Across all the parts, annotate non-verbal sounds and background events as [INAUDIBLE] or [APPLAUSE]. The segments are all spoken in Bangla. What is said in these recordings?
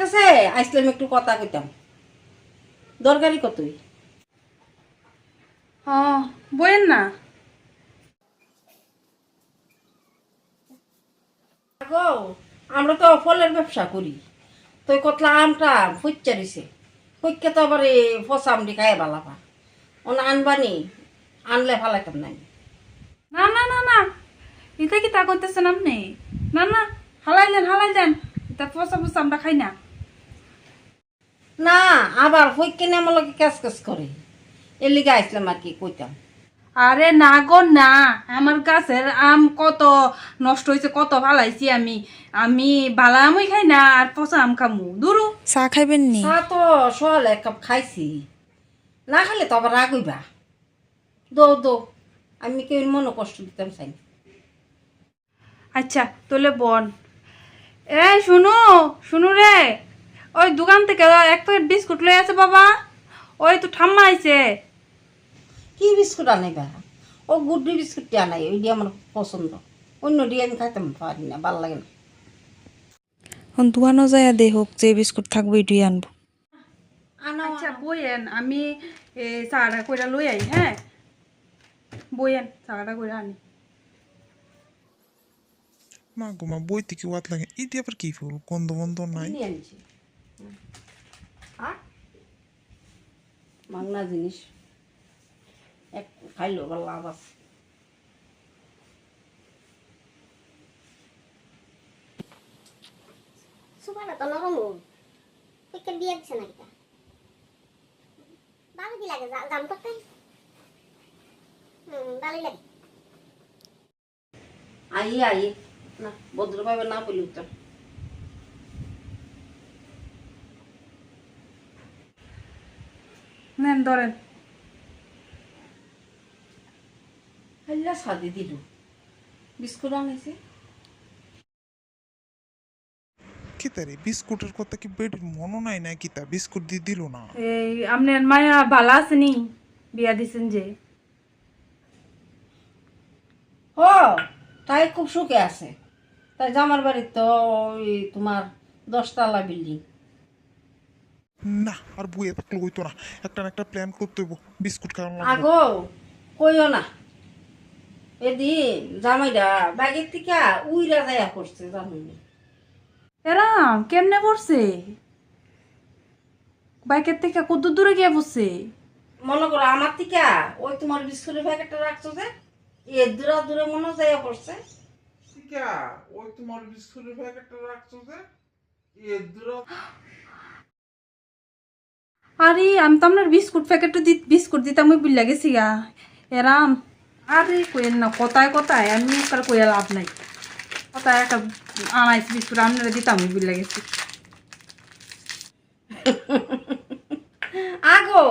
কাছে আইসলাম একটু কথা কইতাম। দরকারি কতই বইয়েন না। গো আমরা তো ফলের ব্যবসা করি। তো কতলা আমটা ফুচ্চা দিছে। ফুচকে তো আবার এই ফসা আমটি খায় ভালা পা। ওনা আনবানি আনলে ফালাইতাম নাই। না না না না। এটা কি তা করতেছেন আপনি? না না হালাইলেন হালাইলেন। এটা পচা পচা আমরা খাই না। না আবার ফুচকে নিয়ে আমার লোকে ক্যাস ক্যাস করে। এর লিগে আইসলাম আর কি কইতাম। আরে না গো না। আমার গাছের আম কত নষ্ট হয়েছে কত ফালাইছি আমি। আমি বালা আমই খাই না আর পচা আম খামু। দুরু। চা খাইবেন নি? চা তো সকালে এক কাপ খাইছি। না খালে তো আবার রাগ হইবা। দো দো। আমি কেউ মনে কষ্ট দিতাম চাই আচ্ছা তোলে বন। এ শুনো শুনু রে। ওই দোকান থেকে এক প্যাকেট বিস্কুট লয়ে আছে বাবা। ওই তো ঠাম্মা আইছে। কি বিস্কুট আনাইবা ও গুড্ডি বিস্কুটটি আনাই ওই দিয়ে আমার পছন্দ। অন্য দিয়ে আমি খাইতাম পারি না ভালো লাগে না। এখন দোকানও যায় দে হোক যে বিস্কুট থাকবে এটুই আনব। আনা আচ্ছা বইয়েন আমি এ চাটা কইরা লই আই হ্যাঁ? বইয়েন চাটা কইরা আনি। মা গো মা বই থেকে ওয়াত লাগে? ইতি আবার কি ফুল? গন্ধ বন্ধ নাই। বাংলা জিনিস। এক খাইলো বা লাভ আছে। সুপারটা তো নরম দিয়ে ভালো কি লাগে? জা- জাম করতে? হুম ভালোই লাগে। আই আই না ভদ্রভাবে না বলি উত্তর। নেন ধরেন। হাল্লা সাদি দিল। বিস্কুট আনাইছে কিতারে বিস্কুটের কথা কি বেটির মনে নাই না কিতা? বিস্কুট দিয়ে দিল না। এই আপনার মায়া ভালো আছেনি? বিয়া দিছেন যে। ও তাই খুব সুখে আছে। তাই জামার বাড়ির তো ওই তোমার দশতলা বিল্ডিং। না আর বইয়ে থাকলে হইতো না। একটা না একটা প্ল্যান করতে হইব। বিস্কুট খাওয়ানো লাগবে। আগো কইও না। এদিন জামাইরা ব্যাগের থেকে উইরা যায়া করছে জানুন এরা কেমনে পড়ছে? বাইকের থেকে কত দূরে গিয়ে পড়ছে? মনে করো আমার থেকে ওই তোমার বিস্কুটের প্যাকেটটা রাখছো যে এ দূরা দূরে মনে হয় যাইয়া পড়ছে। ওই তোমার বিস্কুটের প্যাকেটটা রাখছো যে এ দূর [GASPS] আরে আমি তো আপনার বিস্কুট প্যাকেটটা দি বিস্কুট দিতাম আমি বিল্লা গেছি গা। এরাম। আরে কইেন না কথায় কথায়? আমি কার কইয়া লাভ নাই। কথায় একটা আনাইছি বিস্কুট আপনারা দিতাম আমি বিল্লা গেছি [LAUGHS] আগো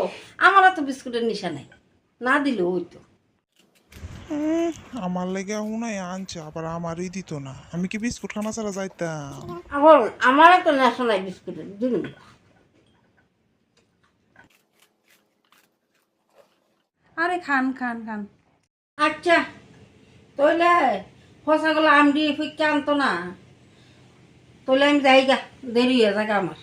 আমার তো বিস্কুটের নিশা নাই। না দিলে ওই তো। আমার লেগে উনাই আনছে আবার আমারই দিত না। আমি কি বিস্কুট খানা ছাড়া যাইতাম? আমার তো নেশা নাই বিস্কুটের দিন আরে খান খান খান। আচ্ছা তইলে ফসাগুলো আমডি ফুটকে আনতো না। তইলে আমি যাই গা দেরি হয়ে যাক আমার।